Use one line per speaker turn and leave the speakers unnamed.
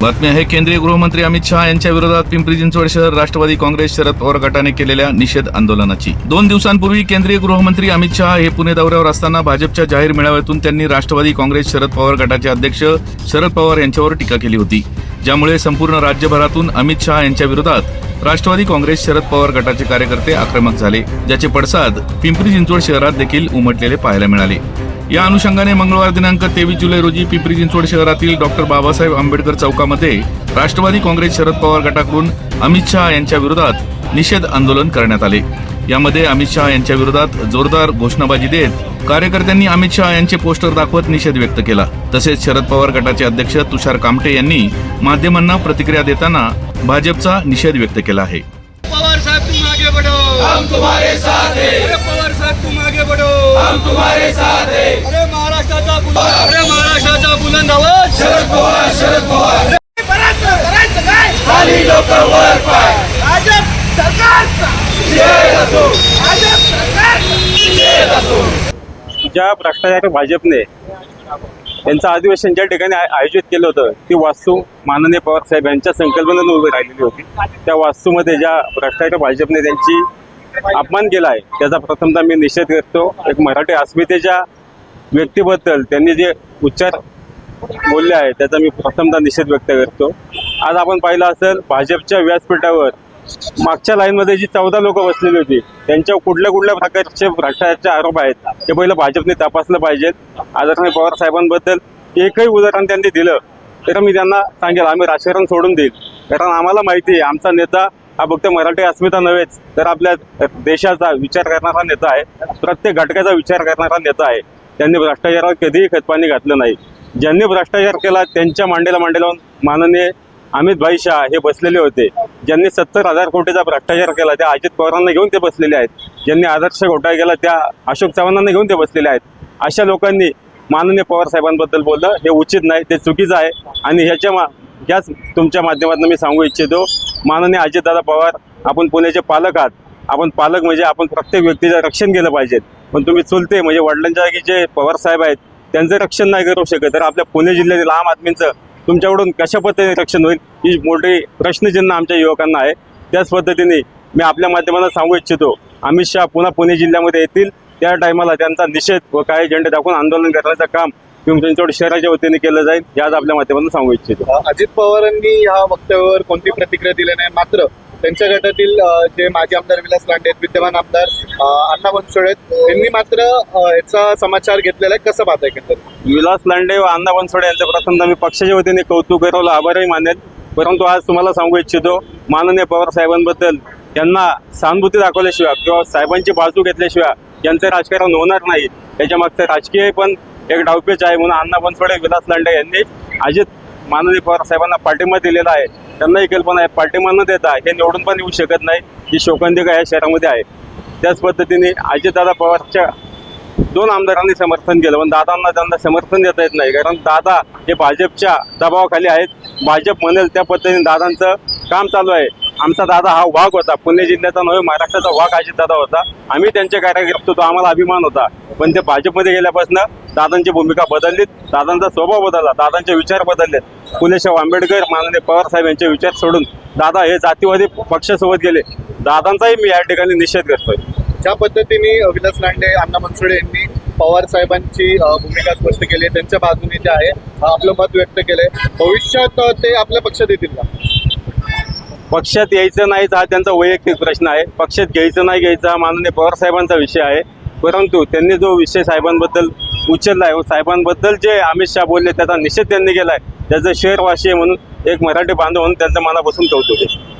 बातमी आहे केंद्रीय गृहमंत्री अमित शहा यांच्या विरोधात पिंपरी चिंचवड शहर राष्ट्रवादी काँग्रेस शरद पवार गटाने केलेल्या निषेध आंदोलनाची. दोन दिवसांपूर्वी केंद्रीय गृहमंत्री अमित शहा हे पुणे दौऱ्यावर असताना भाजपच्या जाहीर मेळाव्यातून त्यांनी राष्ट्रवादी काँग्रेस शरद पवार गटाचे अध्यक्ष शरद पवार यांच्यावर टीका केली होती. ज्यामुळे संपूर्ण राज्यभरातून अमित शहा यांच्या विरोधात राष्ट्रवादी काँग्रेस शरद पवार गटाचे कार्यकर्ते आक्रमक झाले ज्याचे पडसाद पिंपरी चिंचवड शहरात देखील उमटलेले पाहायला मिळाले. या अनुषंगाने मंगळवार दिनांक तेवीस जुलै रोजी पिंपरी चिंचवड शहरातील डॉक्टर बाबासाहेब आंबेडकर चौकामध्ये राष्ट्रवादी काँग्रेस शरद पवार गटाकडून अमित शहा यांच्या विरोधात निषेध आंदोलन करण्यात आले. यामध्ये अमित शहा यांच्या विरोधात जोरदार घोषणाबाजी देत कार्यकर्त्यांनी अमित शहा यांचे पोस्टर दाखवत निषेध व्यक्त केला. तसेच शरद पवार गटाचे अध्यक्ष तुषार कामटे यांनी माध्यमांना प्रतिक्रिया देताना भाजपचा निषेध व्यक्त केला आहे.
पवार साहब तुम आगे बढ़ो.
हम तुम्हारे साथ हैं.
पवार साहब तुम आगे बढ़ो.
हम तुम्हारे साथ
महाराष्ट्राचा बुलंद महाराष्ट्राचा बुलंद आवाज
शरद पवार शरद पवार
करायचं काय
खाली लोक वर पाय
भाजप
ज्या
भ्रष्टाचार भाजपने यांचं अधिवेशन ज्या ठिकाणी आय- आयोजित केलं होतं ती वास्तू माननीय पवार साहेब यांच्या संकल्पनेनं उभी राहिलेली होती. त्या वास्तूमध्ये ज्या भ्रष्टाचार भाजपने त्यांची अपमान केला आहे त्याचा प्रथमतः मी निषेध करतो. एक मराठी अस्मितेच्या व्यक्तीबद्दल त्यांनी जे उच्चार बोलले आहे त्याचा मी प्रथमतः निषेध व्यक्त करतो. आज आपण पाहिलं असेल भाजपच्या व्यासपीठावर मागच्या लाईनमध्ये जी चौदा लोक बसलेली होती त्यांच्यावर कुठल्या कुठल्या प्रकारचे भ्रष्टाचाराचे आरोप आहेत ते पहिलं भाजपने तपासलं पाहिजेत आदरणीय पवार साहेबांबद्दल एकही उदाहरण त्यांनी दिलं तर मी त्यांना सांगेल आम्ही राजकारण सोडून देईल. कारण आम्हाला माहिती आहे आमचा नेता हा फक्त मराठी अस्मिता नव्हेच तर आपल्या देशाचा विचार करणारा नेता आहे प्रत्येक घटकाचा विचार करणारा नेता आहे. त्यांनी भ्रष्टाचारावर कधीही खतपाणी घातलं नाही. ज्यांनी भ्रष्टाचार केला त्यांच्या मांडीला मांडी लावून माननीय अमित भाई शाह हे बसलेले होते. ज्यांनी सत्तर हजार कोटीचा भ्रष्टाचार केला त्या अजित पवारांना घेऊन ते बसलेले आहेत. ज्यांनी आदर्श घोटाळा केला त्या अशोक चव्हाणांना घेऊन ते बसलेले आहेत. अशा लोकांनी माननीय पवार साहेबांबद्दल बोललं हे उचित नाही ते चुकीचं आहे. आणि ह्याच्या मा याच तुमच्या माध्यमातून मी सांगू इच्छितो माननीय अजितदादा पवार आपण पुण्याचे पालक आहात. आपण पालक म्हणजे आपण प्रत्येक व्यक्तीचं रक्षण केलं पाहिजे. पण तुम्ही चुलते म्हणजे वडिलांच्या जागी जे पवार साहेब आहेत त्यांचं रक्षण नाही करू शकत. तर आपल्या पुणे जिल्ह्यातील आम आदमींचं तुमच्याकडून कशा पद्धतीने रक्षण होईल ही मोठी प्रश्नचिन्ह आमच्या युवकांना आहे. त्याच पद्धतीने मी आपल्या माध्यमातून सांगू इच्छितो अमित शहा पुन्हा पुणे जिल्ह्यामध्ये येतील. त्या टायमाला त्यांचा निषेध व काही झेंडे दाखवून आंदोलन करण्याचं काम पिंपरी शहराच्या वतीने केलं जाईल याच आपल्या माध्यमातून सांगू इच्छितो.
अजित पवारांनी ह्या वक्तव्यावर कोणती प्रतिक्रिया दिली नाही? मात्र त्यांच्या गटातील जे माजी आमदार विलास लांडे आहेत विद्यमान आमदार अण्णा बनसोडे यांनी मात्र याचा समाचार घेतलेला आहे. कसं पाहताय एकंदरीत?
विलास लांडे व अण्णा बनसोडे यांच्या प्रथम मी पक्षाच्या वतीने कौतुक करवलं आभारही मानेल परंतु आज तुम्हाला सांगू इच्छितो माननीय पवार साहेबांबद्दल यांना सहानुभूती दाखवल्याशिवाय किंवा साहेबांची बाजू घेतल्याशिवाय यांचं राजकारण होणार नाही. त्याच्या मागचं राजकीय पण एक डावपेच आहे म्हणून अण्णा बनसोडे विलास लांडे यांनी अजित माननीय पवार साहेबांना पाठिंबा दिलेला आहे. त्यांनाही कल्पना आहे पाठिंबा न देता हे निवडून पण येऊ शकत नाही. ही शोकांतिका या शहरामध्ये आहे. त्याच पद्धतीने अजितदादा पवारच्या दोन आमदारांनी समर्थन केलं पण दादांना त्यांना समर्थन देता येत नाही. कारण दादा हे भाजपच्या दबावाखाली आहेत. भाजप म्हणेल त्या पद्धतीने दादांचं काम चालू आहे. आमचा दादा हा वाघ होता. पुणे जिल्ह्याचा नव्हे महाराष्ट्राचा वाघ अजितदादा होता. आम्ही त्यांचे कार्यकर्ते होतो. आम्हाला अभिमान होता. पण ते भाजपमध्ये गेल्यापासून दादांची भूमिका बदललीत. दादांचा स्वभाव बदलला. दादांचे विचार बदललेत. फुलेशाह आंबेडकर माननीय पवार साहेब यांचे विचार सोडून दादा हे जातीवादी पक्षासोबत गेले. दादांचाही मी या ठिकाणी निषेध करतोय.
ज्या पद्धतीने विलास लांडे अण्णा बनसोडे यांनी पवार साहेबांची भूमिका स्पष्ट केली त्यांच्या बाजूने जे आहे आपलं मत व्यक्त केलंय. भविष्यात ते आपल्या पक्षात येतील का?
पक्षात यायचं नाही हा त्यांचा वैयक्तिक प्रश्न आहे. पक्षात घ्यायचं नाही घ्यायचं माननीय पवार साहेबांचा विषय आहे. परंतु त्यांनी जो विषय साहेबांबद्दल उचलला आहे हो, व साहेबांबद्दल जे अमित शहा बोलले त्याचा निषेध त्यांनी केला आहे त्याचं शहरवासी म्हणून एक मराठी बांधव म्हणून त्यांचं मनापासून कौतुक आहे.